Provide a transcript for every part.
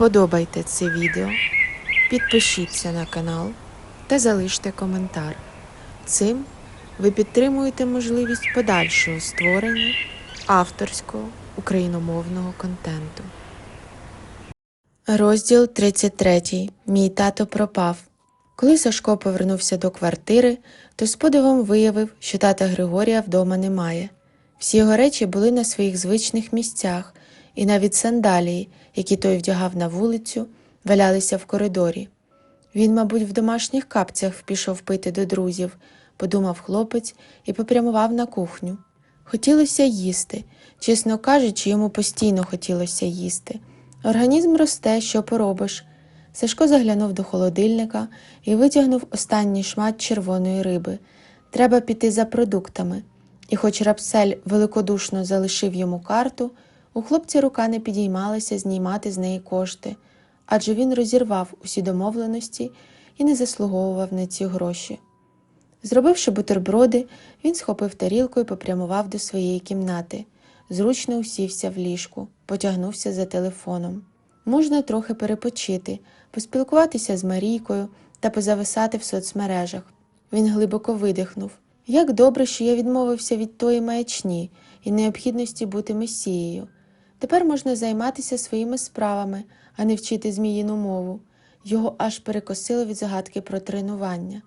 Вподобайте це відео, підпишіться на канал та залиште коментар. Цим ви підтримуєте можливість подальшого створення авторського україномовного контенту. Розділ 33. Мій тато пропав. Коли Сашко повернувся до квартири, то з подивом виявив, що тата Григорія вдома немає. Всі його речі були на своїх звичних місцях, і навіть сандалії, які той вдягав на вулицю, валялися в коридорі. Він, мабуть, в домашніх капцях пішов пити до друзів, подумав хлопець і попрямував на кухню. Хотілося їсти, чесно кажучи, йому постійно хотілося їсти. Організм росте, що поробиш. Сашко заглянув до холодильника і витягнув останній шмат червоної риби. Треба піти за продуктами. І хоч рапсель великодушно залишив йому карту, у хлопця рука не підіймалася знімати з неї кошти, адже він розірвав усі домовленості і не заслуговував на ці гроші. Зробивши бутерброди, він схопив тарілку і попрямував до своєї кімнати. Зручно усівся в ліжку, потягнувся за телефоном. Можна трохи перепочити, поспілкуватися з Марійкою та позависати в соцмережах. Він глибоко видихнув. Як добре, що я відмовився від тої маячні і необхідності бути месією. Тепер можна займатися своїми справами, а не вчити зміїну мову. Його аж перекосило від загадки про тренування.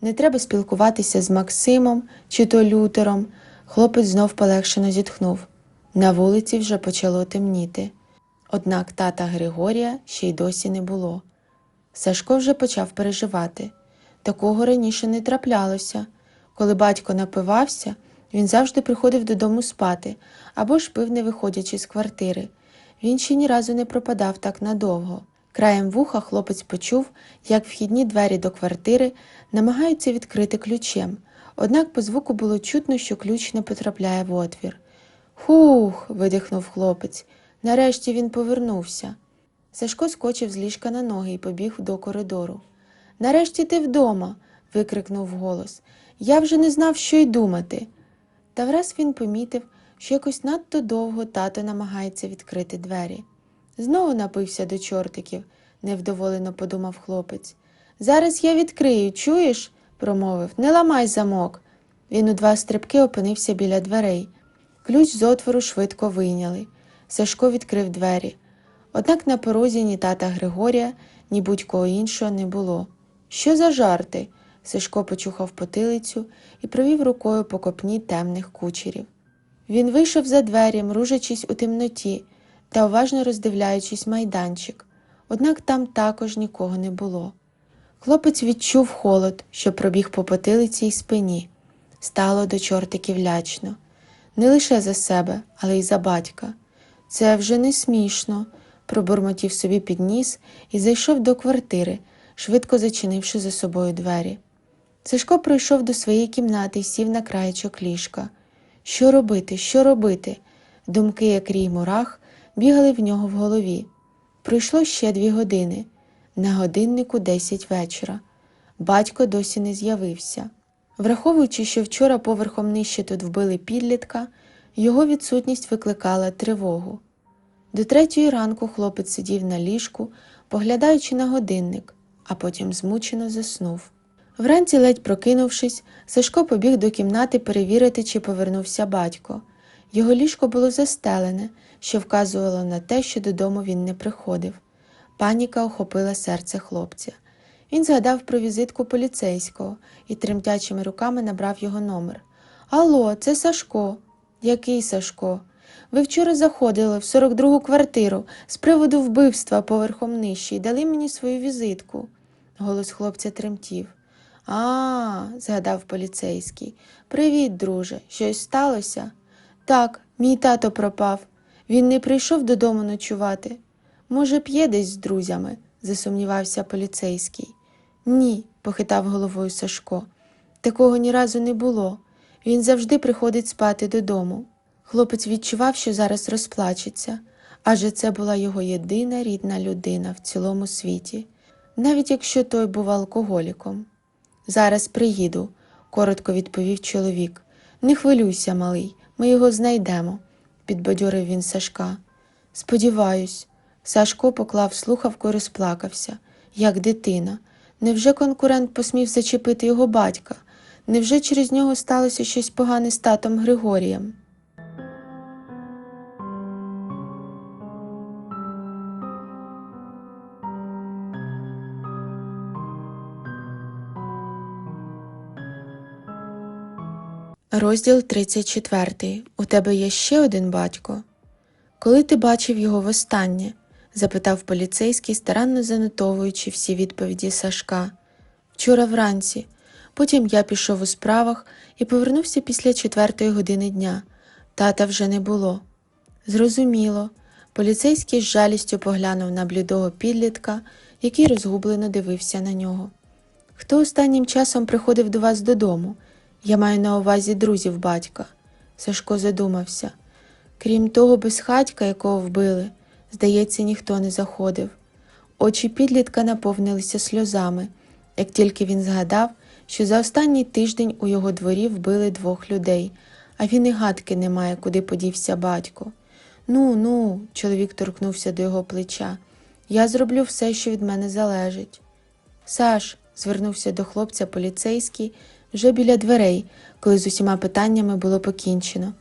Не треба спілкуватися з Максимом чи то Лютером. Хлопець знов полегшено зітхнув. На вулиці вже почало темніти. Однак тата Григорія ще й досі не було. Сашко вже почав переживати. Такого раніше не траплялося. Коли батько напивався, він завжди приходив додому спати або ж пив, не виходячи з квартири. Він ще ні разу не пропадав так надовго. Краєм вуха хлопець почув, як вхідні двері до квартири намагаються відкрити ключем, однак по звуку було чутно, що ключ не потрапляє в отвір. Хух. видихнув хлопець. Нарешті він повернувся. Сашко скочив з ліжка на ноги і побіг до коридору. Нарешті ти вдома. викрикнув голос. Я вже не знав, що й думати. Та враз він помітив, що якось надто довго тато намагається відкрити двері. Знову напився до чортиків, невдоволено подумав хлопець. Зараз я відкрию, чуєш? промовив. Не ламай замок. Він у два стрибки опинився біля дверей. Ключ з отвору швидко вийняли. Сашко відкрив двері. Однак на порозі ні тата Григорія, ні будь-кого іншого не було. Що за жарти? Сашко почухав потилицю і провів рукою по копні темних кучерів. Він вийшов за двері, мружачись у темноті та уважно роздивляючись майданчик, однак там також нікого не було. Хлопець відчув холод, що пробіг по потилиці й спині. Стало до чортиків лячно. Не лише за себе, але й за батька. Це вже не смішно, пробурмотів собі під ніс і зайшов до квартири, швидко зачинивши за собою двері. Сашко прийшов до своєї кімнати і сів на краєчок ліжка. Що робити, що робити? Думки, як рій мурах, бігали в нього в голові. Пройшло ще дві години. На годиннику десять вечора. Батько досі не з'явився. Враховуючи, що вчора поверхом нижче тут вбили підлітка, його відсутність викликала тривогу. До третьої ранку хлопець сидів на ліжку, поглядаючи на годинник, а потім змучено заснув. Вранці, ледь прокинувшись, Сашко побіг до кімнати перевірити, чи повернувся батько. Його ліжко було застелене, що вказувало на те, що додому він не приходив. Паніка охопила серце хлопця. Він згадав про візитку поліцейського і тремтячими руками набрав його номер. Алло, це Сашко. Який Сашко? Ви вчора заходили в 42-гу квартиру з приводу вбивства поверхом нижче і дали мені свою візитку. Голос хлопця тремтів. А, згадав поліцейський. Привіт, друже. Щось сталося? Так, мій тато пропав. Він не прийшов додому ночувати. Може, п'є десь з друзями, засумнівався поліцейський. Ні, похитав головою Сашко. Такого ні разу не було. Він завжди приходить спати додому. Хлопець відчував, що зараз розплачеться, адже це була його єдина рідна людина в цілому світі, навіть якщо той був алкоголіком. Зараз приїду, коротко відповів чоловік. Не хвилюйся, малий, ми його знайдемо, підбадьорив він Сашка. Сподіваюсь, Сашко поклав слухавку і розплакався, як дитина. Невже конкурент посмів зачепити його батька? Невже через нього сталося щось погане з татом Григорієм? Розділ 34. У тебе є ще один батько? Коли ти бачив його востаннє? запитав поліцейський, старанно занотовуючи всі відповіді Сашка. Вчора вранці. Потім я пішов у справах і повернувся після четвертої години дня. Тата вже не було. Зрозуміло. Поліцейський з жалістю поглянув на блідого підлітка, який розгублено дивився на нього. Хто останнім часом приходив до вас додому? Я маю на увазі друзів батька. Сашко задумався. Крім того безхатька, якого вбили, здається, ніхто не заходив. Очі підлітка наповнилися сльозами, як тільки він згадав, що за останній тиждень у його дворі вбили двох людей, а він і гадки не має, куди подівся батько. Ну, ну, чоловік торкнувся до його плеча. Я зроблю все, що від мене залежить. Саш, звернувся до хлопця поліцейський вже біля дверей, коли з усіма питаннями було покінчено.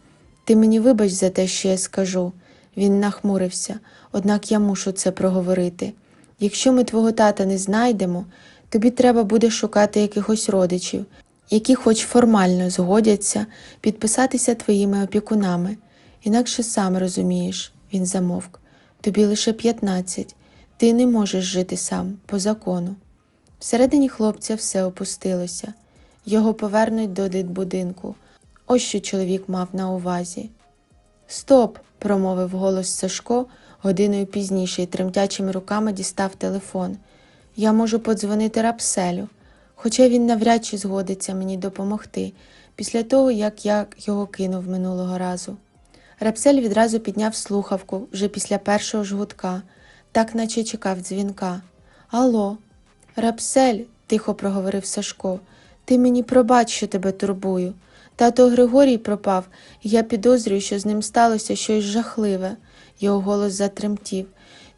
Ти мені вибач за те, що я скажу. Він нахмурився, однак я мушу це проговорити. Якщо ми твого тата не знайдемо, тобі треба буде шукати якихось родичів, які хоч формально згодяться підписатися твоїми опікунами. Інакше сам розумієш, він замовк. Тобі лише 15. Ти не можеш жити сам по закону. Всередині хлопця все опустилося. Його повернуть до дитбудинку. Ось що чоловік мав на увазі. Стоп, промовив голос Сашко, годиною пізніше і тремтячими руками дістав телефон. Я можу подзвонити рапселю, хоча він навряд чи згодиться мені допомогти після того, як я його кинув минулого разу. Рапсель відразу підняв слухавку вже після першого жгутка, так наче чекав дзвінка. Алло, Рапсель, тихо проговорив Сашко, ти мені пробач, що тебе турбую. Тато Григорій пропав, і я підозрюю, що з ним сталося щось жахливе. Його голос затремтів.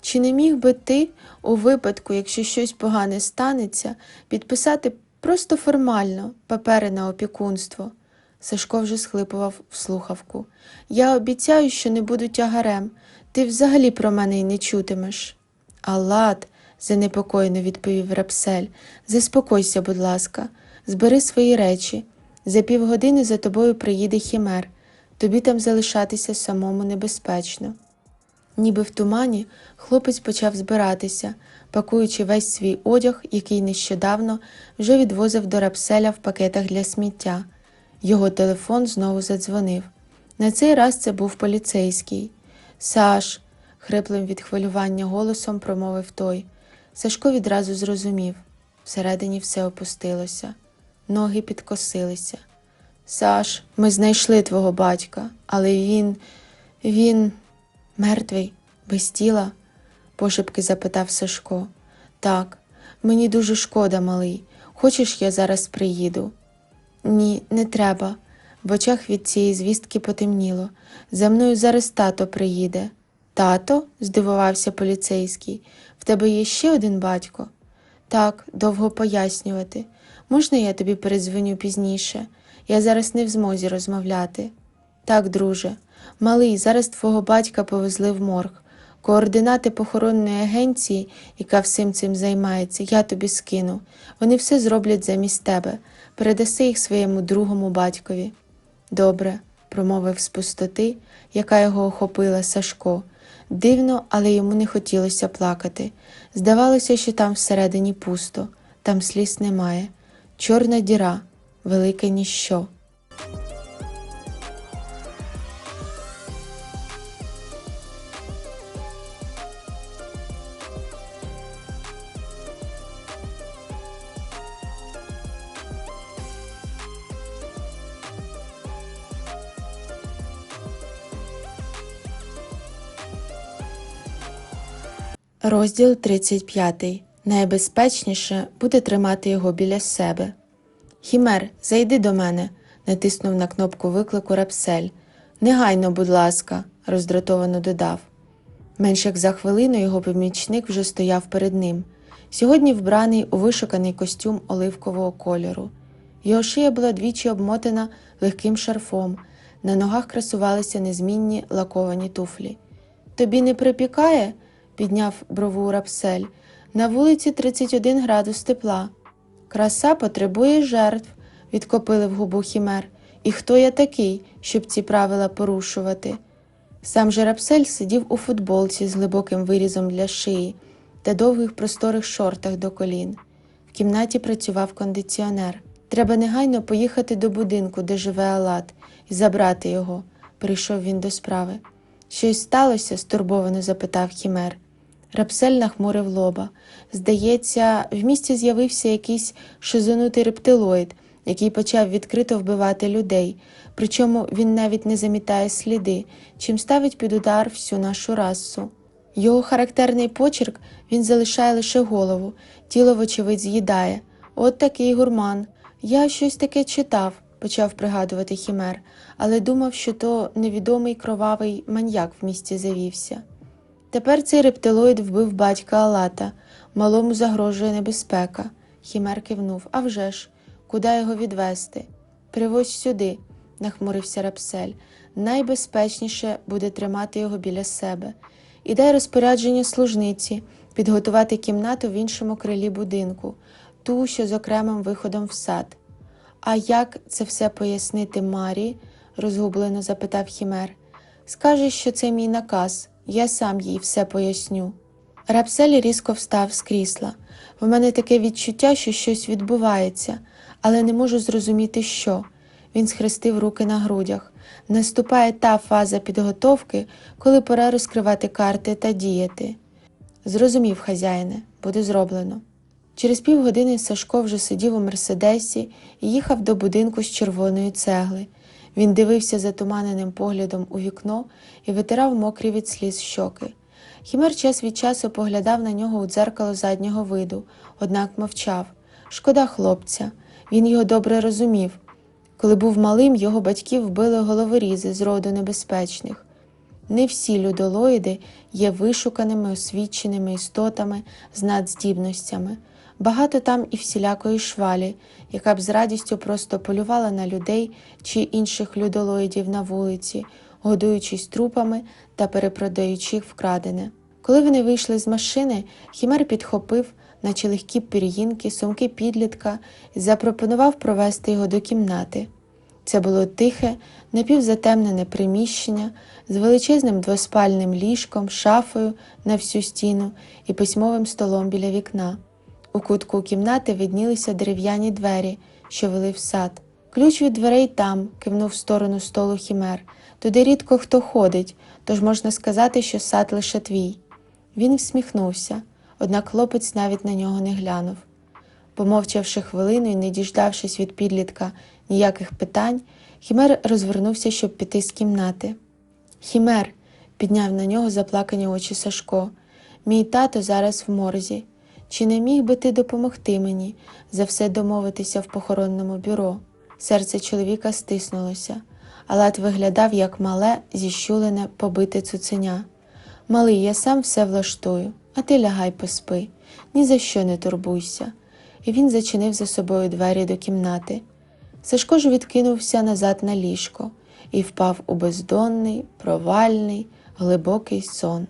Чи не міг би ти, у випадку, якщо щось погане станеться, підписати просто формально папери на опікунство? Сашко вже схлипував в слухавку. Я обіцяю, що не буду тягарем. Ти взагалі про мене й не чутимеш. Аллат, занепокоєно відповів Рапсель, заспокойся, будь ласка, збери свої речі. За півгодини за тобою приїде хімер. Тобі там залишатися самому небезпечно. Ніби в тумані хлопець почав збиратися, пакуючи весь свій одяг, який нещодавно вже відвозив до рапселя в пакетах для сміття. Його телефон знову задзвонив. На цей раз це був поліцейський. Саш, хриплим від хвилювання голосом промовив той. Сашко відразу зрозумів всередині все опустилося, ноги підкосилися. Саш, ми знайшли твого батька, але він, він мертвий, без тіла? пошепки запитав Сашко. Так, мені дуже шкода, малий. Хочеш, я зараз приїду? Ні, не треба. В очах від цієї звістки потемніло. За мною зараз тато приїде. Тато? здивувався поліцейський. В тебе є ще один батько? Так, довго пояснювати. Можна я тобі передзвоню пізніше? Я зараз не в змозі розмовляти. Так, друже, малий, зараз твого батька повезли в морг. Координати похоронної агенції, яка всім цим займається, я тобі скину. Вони все зроблять замість тебе. Передаси їх своєму другому батькові. Добре, промовив з пустоти, яка його охопила Сашко. Дивно, але йому не хотілося плакати. Здавалося, що там всередині пусто, там сліз немає. Чорна діра, велике ніщо. Розділ 35. Найбезпечніше буде тримати його біля себе. Хімер, зайди до мене, натиснув на кнопку виклику Рапсель. Негайно, будь ласка, роздратовано додав. Менш як за хвилину його помічник вже стояв перед ним. Сьогодні вбраний у вишуканий костюм оливкового кольору. Його шия була двічі обмотана легким шарфом, на ногах красувалися незмінні лаковані туфлі. Тобі не припікає? підняв брову рапсель. На вулиці 31 градус тепла. Краса потребує жертв, відкопили в губу хімер. І хто я такий, щоб ці правила порушувати? Сам же рапсель сидів у футболці з глибоким вирізом для шиї та довгих просторих шортах до колін. В кімнаті працював кондиціонер. Треба негайно поїхати до будинку, де живе Алат, і забрати його. Прийшов він до справи. Щось сталося? стурбовано запитав хімер. Рапсель нахмурив лоба. Здається, в місті з'явився якийсь шизонутий рептилоїд, який почав відкрито вбивати людей, причому він навіть не замітає сліди, чим ставить під удар всю нашу расу. Його характерний почерк він залишає лише голову, тіло, вочевидь, з'їдає. От такий гурман. Я щось таке читав, почав пригадувати хімер, але думав, що то невідомий кровавий маньяк в місті завівся. Тепер цей рептилоїд вбив батька Алата, малому загрожує небезпека. Хімер кивнув. «А вже ж, куди його відвести? Привозь сюди, нахмурився рапсель. Найбезпечніше буде тримати його біля себе. І дай розпорядження служниці підготувати кімнату в іншому крилі будинку, ту, що з окремим виходом в сад. А як це все пояснити Марі? розгублено запитав Хімер. Скажеш, що це мій наказ, я сам їй все поясню. Рапсель різко встав з крісла. В мене таке відчуття, що щось відбувається, але не можу зрозуміти, що. Він схрестив руки на грудях. Наступає та фаза підготовки, коли пора розкривати карти та діяти. Зрозумів, хазяїне, буде зроблено. Через півгодини Сашко вже сидів у мерседесі і їхав до будинку з червоної цегли. Він дивився затуманеним поглядом у вікно і витирав мокрі від сліз щоки. Хімер час від часу поглядав на нього у дзеркало заднього виду, однак мовчав. Шкода хлопця, він його добре розумів. Коли був малим, його батьків вбили головорізи з роду небезпечних. Не всі людолоїди є вишуканими, освіченими істотами з надздібностями. Багато там і всілякої швалі, яка б з радістю просто полювала на людей чи інших людолоїдів на вулиці, годуючись трупами та перепродаючи вкрадене. Коли вони вийшли з машини, Хімер підхопив, наче легкі пір'їнки, сумки підлітка і запропонував провести його до кімнати. Це було тихе, напівзатемнене приміщення з величезним двоспальним ліжком, шафою на всю стіну і письмовим столом біля вікна. У кутку кімнати виднілися дерев'яні двері, що вели в сад. Ключ від дверей там, кивнув в сторону столу хімер. Туди рідко хто ходить, тож можна сказати, що сад лише твій. Він всміхнувся, однак хлопець навіть на нього не глянув. Помовчавши хвилину і не діждавшись від підлітка ніяких питань, Хімер розвернувся, щоб піти з кімнати. Хімер, підняв на нього заплакані очі Сашко, мій тато зараз в морзі. Чи не міг би ти допомогти мені за все домовитися в похоронному бюро? Серце чоловіка стиснулося, Алат виглядав, як мале, зіщулене, побите цуценя. Малий, я сам все влаштую, а ти лягай поспи, ні за що не турбуйся. І він зачинив за собою двері до кімнати. Сашко ж відкинувся назад на ліжко і впав у бездонний, провальний, глибокий сон.